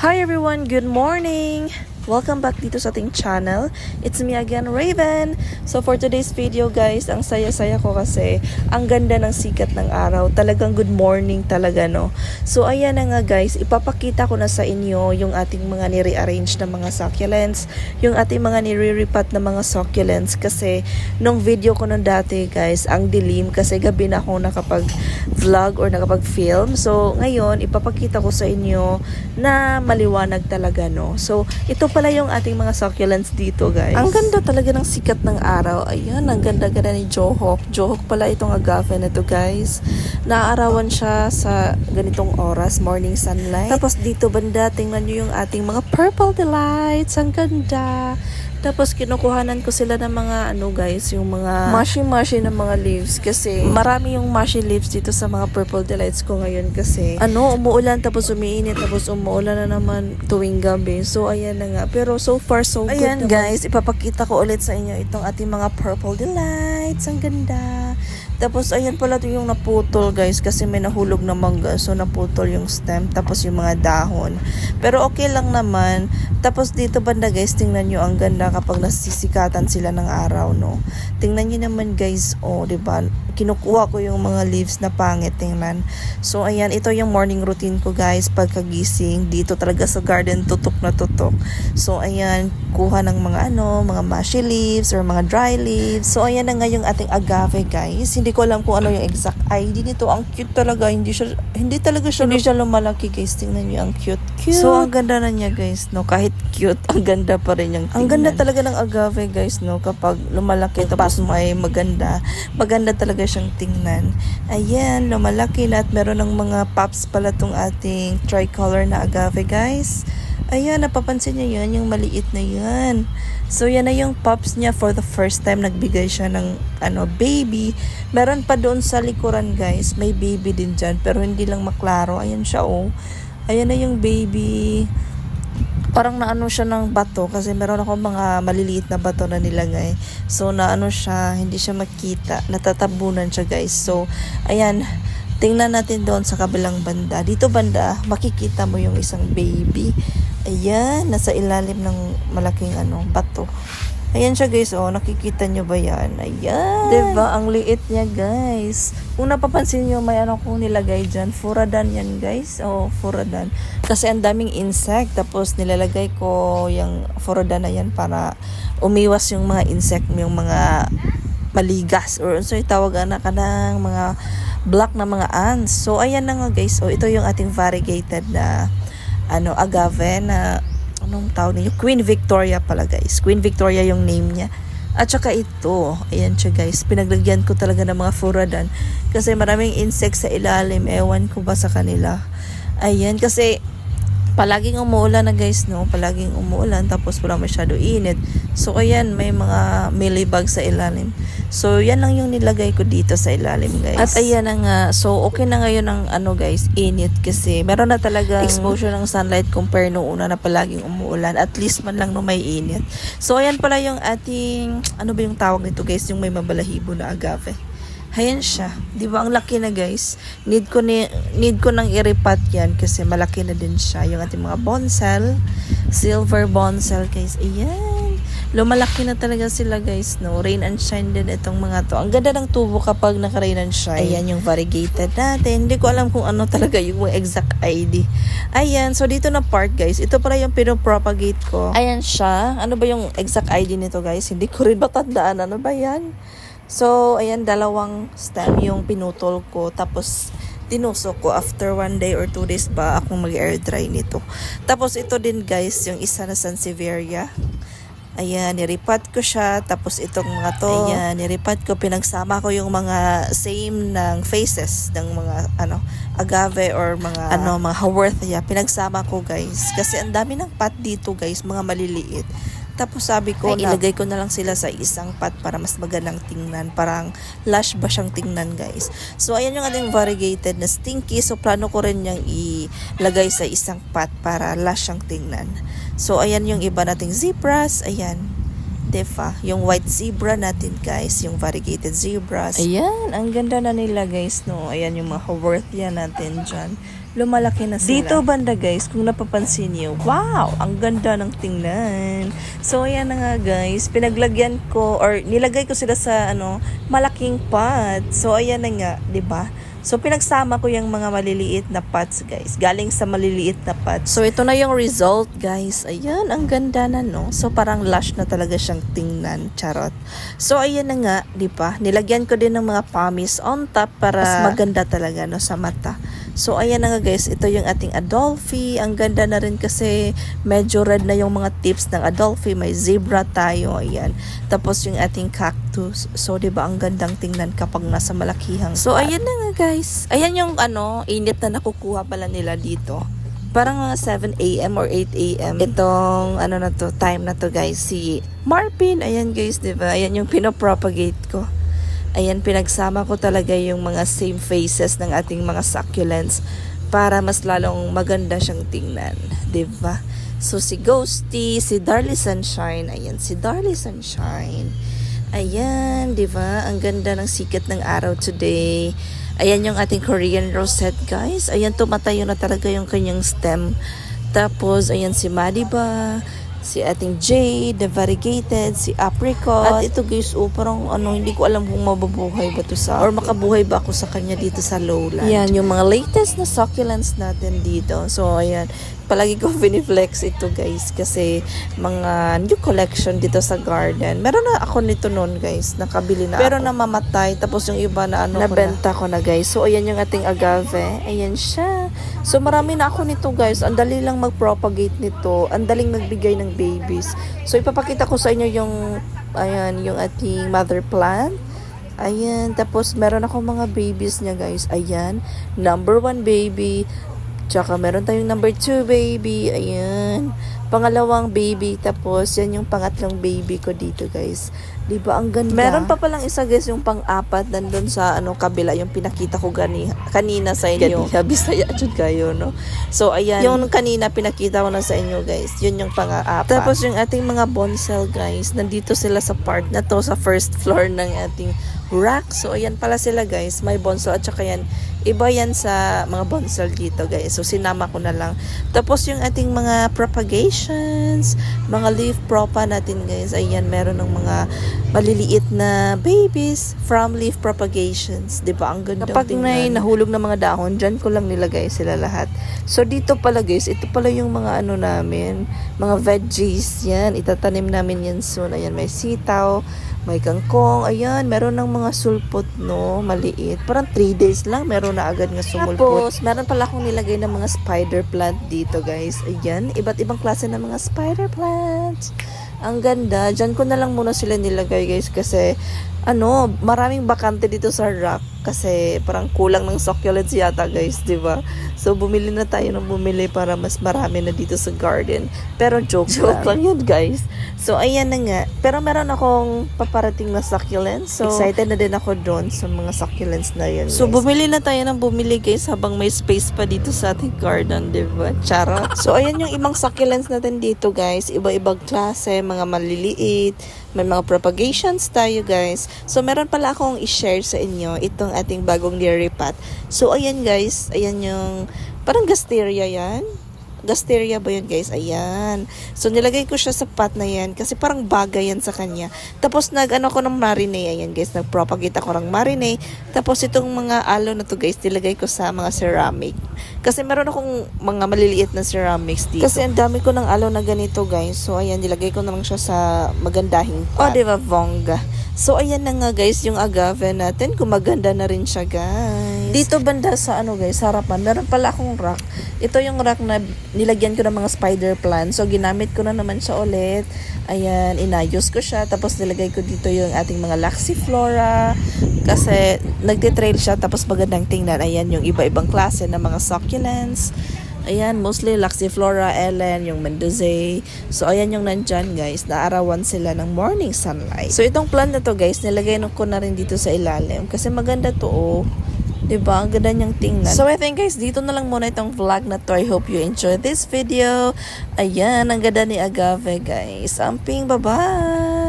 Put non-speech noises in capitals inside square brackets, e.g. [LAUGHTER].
Hi everyone, good morning! Welcome back dito sa ating channel. It's me again, Raven. So for today's video guys, ang saya-saya ko kasi ang ganda ng sikat ng araw. Talagang good morning talaga no. So ayan na nga guys, ipapakita ko na sa inyo yung ating mga nire-arrange na mga succulents, yung ating mga nire-repat na mga succulents kasi nung video ko nung dati guys, ang dilim kasi gabi na ako nakapag-vlog or nakapag-film. So ngayon, ipapakita ko sa inyo na maliwanag talaga no. So ito pala yung ating mga succulents dito, guys. Ang ganda talaga ng sikat ng araw. Ayan, ang ganda-ganda ni Johok. Johok pala itong agave na to, guys. Naaarawan siya sa ganitong oras, morning sunlight. Tapos dito banda, tingnan nyo yung ating mga purple delights. Ang ganda. Tapos kinukuhanan ko sila ng mga ano guys, yung mga mushy-mushy na mga leaves kasi marami yung mushy leaves dito sa mga purple delights ko ngayon kasi ano, umuulan tapos umiinit tapos umuulan na naman tuwing gabi. So ayan na nga. Pero so far so good. Ayan guys, ipapakita ko ulit sa inyo itong ating mga purple delights. Ang ganda. Tapos ayan pala yung naputol guys kasi may nahulog na mangga so naputol yung stem tapos yung mga dahon. Pero okay lang naman. Tapos dito banda guys tingnan nyo ang ganda kapag nasisikatan sila ng araw no. Tingnan nyo naman guys oh 'di ba kinukuha ko yung mga leaves na pangit tingnan. So ayan ito yung morning routine ko guys pagkagising dito talaga sa garden tutok na tutok. So ayan kuha ng mga ano mga mushy leaves or mga dry leaves. So ayan na nga yung ating agave guys. Hindi ko alam kung ano yung exact ID nito. Ang cute talaga. Hindi siya hindi talaga siya hindi siya lumalaki guys. Tingnan niyo ang cute. cute. So ang ganda na niya guys no. Kahit cute [LAUGHS] ang ganda pa rin yung tingnan. Ang ganda talaga ng agave guys no kapag lumalaki tapos may maganda. Maganda talaga siyang tingnan. Ayan, lumalaki na at meron ng mga pops pala tong ating tricolor na agave guys. Ayan, napapansin niyo yan, yung maliit na yan. So, yan na yung pops niya for the first time. Nagbigay siya ng ano, baby. Meron pa doon sa likuran, guys. May baby din dyan, pero hindi lang maklaro. Ayan siya, oh. Ayan na yung baby. Parang naano siya ng bato kasi meron ako mga maliliit na bato na nilagay. So, naano siya, hindi siya makita. Natatabunan siya, guys. So, ayan. Tingnan natin doon sa kabilang banda. Dito banda, makikita mo yung isang baby. Ayan, nasa ilalim ng malaking ano, bato. Ayan siya guys, oh, nakikita nyo ba yan? Ayan. Diba? Ang liit niya guys. Kung napapansin nyo, may ano kong nilagay dyan. Furadan yan guys. Oh, furadan. Kasi ang daming insect. Tapos nilalagay ko yung furadan na yan para umiwas yung mga insect, yung mga maligas. Or so tawag na ka ng mga black na mga ants. So, ayan na nga guys. So, ito yung ating variegated na ano, agave na anong tawag niyo? Queen Victoria pala guys. Queen Victoria yung name niya. At saka ito, ayan siya guys, pinaglagyan ko talaga ng mga furadan kasi maraming insects sa ilalim, ewan ko ba sa kanila. Ayan, kasi palaging umuulan na guys, no? Palaging umuulan tapos wala masyado init. So, ayan, may mga mealybug sa ilalim. So, yan lang yung nilagay ko dito sa ilalim, guys. At ayan na nga. So, okay na ngayon ang ano, guys, init kasi meron na talaga exposure ng sunlight compare nung una na palaging umuulan. At least man lang no may init. So, ayan pala yung ating, ano ba yung tawag nito, guys? Yung may mabalahibo na agave. Ayan siya. Di ba? Ang laki na guys. Need ko, ni, need ko nang iripat yan kasi malaki na din siya. Yung ating mga bonsal. Silver bonsal guys. Ayan. Lumalaki na talaga sila guys. No? Rain and shine din itong mga to. Ang ganda ng tubo kapag naka-rain and shine. Ayan yung variegated natin. Hindi ko alam kung ano talaga yung exact ID. Ayan. So dito na part guys. Ito pala yung pinopropagate ko. Ayan siya. Ano ba yung exact ID nito guys? Hindi ko rin matandaan. Ano ba yan? So, ayan, dalawang stem yung pinutol ko. Tapos, tinusok ko after one day or two days ba akong mag-air dry nito. Tapos, ito din guys, yung isa na Sansevieria. Ayan, niripat ko siya. Tapos, itong mga to, ayan, niripat ko. Pinagsama ko yung mga same ng faces ng mga, ano, agave or mga, ano, mga haworthia. Pinagsama ko guys. Kasi ang dami ng pot dito guys, mga maliliit. Tapos sabi ko, Ay, ilagay ko na lang sila sa isang pot para mas magandang tingnan. Parang lush ba siyang tingnan, guys. So, ayan yung ating variegated na stinky. So, plano ko rin niyang ilagay sa isang pot para lush siyang tingnan. So, ayan yung iba nating zebras. Ayan. Defa, yung white zebra natin guys, yung variegated zebras. Ayan, ang ganda na nila guys, no. Ayan yung mga Haworthia natin dyan. lumalaki na sila. Dito banda guys, kung napapansin niyo, wow, ang ganda ng tingnan. So ayan na nga guys, pinaglagyan ko or nilagay ko sila sa ano, malaking pot. So ayan na nga, 'di ba? So pinagsama ko yung mga maliliit na pots guys, galing sa maliliit na pots. So ito na yung result guys. Ayan, ang ganda na no. So parang lush na talaga siyang tingnan, charot. So ayan na nga, 'di ba? Nilagyan ko din ng mga pumice on top para mas maganda talaga no sa mata. So ayan na nga guys, ito yung ating Adolphi. Ang ganda na rin kasi medyo red na yung mga tips ng Adolphi. May zebra tayo, ayan. Tapos yung ating cactus. So ba ang gandang tingnan kapag nasa malakihang So ayan na nga guys. Ayan yung ano, init na nakukuha pala nila dito. Parang mga 7 a.m. or 8 a.m. Itong ano na to, time na to guys. Si Marpin, ayan guys, 'di ba? Ayan yung pinopropagate ko. Ayan, pinagsama ko talaga yung mga same faces ng ating mga succulents para mas lalong maganda siyang tingnan. ba? So, si Ghosty, si Darly Sunshine. Ayan, si Darly Sunshine. Ayan, 'di ba? Ang ganda ng sikat ng araw today. Ayan yung ating Korean rosette, guys. Ayan, tumatayo na talaga yung kanyang stem. Tapos, ayan si Madiba, si ating Jade, the variegated, si Apricot. At ito guys, oh, parang ano, hindi ko alam kung mababuhay ba to sa, or makabuhay ba ako sa kanya dito sa lowland. Yan, yung mga latest na succulents natin dito. So, ayan, palagi ko [LAUGHS] finiflex ito guys kasi mga new collection dito sa garden. Meron na ako nito noon guys, nakabili na Pero ako. namamatay tapos yung iba na ano nabenta ko na. guys. So ayan yung ating agave. Ayan siya. So marami na ako nito guys. Ang dali lang mag-propagate nito. Ang daling nagbigay ng babies. So ipapakita ko sa inyo yung ayan yung ating mother plant. Ayan, tapos meron ako mga babies niya guys. Ayan, number one baby, Tsaka meron tayong number 2 baby. Ayan. Pangalawang baby. Tapos yan yung pangatlong baby ko dito guys. Di ba ang ganda? Meron pa palang isa guys yung pang-apat nandun sa ano kabila yung pinakita ko gani, kanina sa inyo. Gabi [LAUGHS] saya jud kayo no. So ayan. Yung kanina pinakita ko na sa inyo guys. Yun yung pang-apat. Tapos yung ating mga bonsai guys. Nandito sila sa part na to sa first floor ng ating rack. So, ayan pala sila guys. May bonsai at saka yan. Iba yan sa mga bonsai dito guys. So, sinama ko na lang. Tapos, yung ating mga propagations, mga leaf propa natin guys. Ayan, meron ng mga maliliit na babies from leaf propagations. ba Ang ganda Kapag may nahulog na mga dahon, dyan ko lang nilagay sila lahat. So, dito pala guys, ito pala yung mga ano namin, mga veggies. Yan, itatanim namin yan soon. Ayan, may sitaw, may kangkong, ayan, meron ng mga sulpot, no, maliit. Parang 3 days lang, meron na agad nga sumulpot. Tapos, meron pala akong nilagay ng mga spider plant dito, guys. Ayan, iba't ibang klase ng mga spider plants. Ang ganda. Diyan ko na lang muna sila nilagay, guys, kasi, ano, maraming bakante dito sa rack kasi parang kulang ng succulents yata guys, 'di ba? So bumili na tayo ng bumili para mas marami na dito sa garden. Pero joke, joke lang. lang yun guys. So ayan na nga. Pero meron akong paparating na succulents. So excited na din ako doon sa mga succulents na yun. So bumili na tayo ng bumili guys habang may space pa dito sa ating garden, 'di ba? Charot. [LAUGHS] So ayan yung ibang succulents natin dito guys. Iba-ibang klase, mga maliliit, may mga propagations tayo guys. So meron pala akong i-share sa inyo itong ating bagong dairy pot. So ayan guys, ayan yung parang gasteria yan. Gasteria ba yun guys? Ayan. So nilagay ko siya sa pot na yan kasi parang bagay yan sa kanya. Tapos nag ano ko ng marinade. Ayan guys, nagpropagate ako ng marinade. Tapos itong mga aloe na to guys, nilagay ko sa mga ceramic. Kasi meron akong mga maliliit na ceramics dito. Kasi ang dami ko ng aloe na ganito guys. So ayan, nilagay ko naman siya sa magandahing pot. Oh, di ba, bongga. So ayan na nga guys, yung agave natin, gumaganda na rin siya guys. Dito banda sa ano guys, harapan, meron pala akong rack. Ito yung rack na nilagyan ko ng mga spider plant. So ginamit ko na naman siya ulit. Ayan, inayos ko siya. Tapos nilagay ko dito yung ating mga laxiflora. Kasi nagtitrail siya tapos magandang tingnan. Ayan yung iba-ibang klase ng mga succulents. Ayan, mostly Laxiflora, Ellen, yung Mendoza. So, ayan yung nandyan, guys. Naarawan sila ng morning sunlight. So, itong plant na to, guys, nilagay ko na rin dito sa ilalim. Kasi maganda to, oh. Diba? Ang ganda niyang tingnan. So, I think guys, dito na lang muna itong vlog na to. I hope you enjoyed this video. Ayan, ang ganda ni Agave, guys. Amping, bye-bye!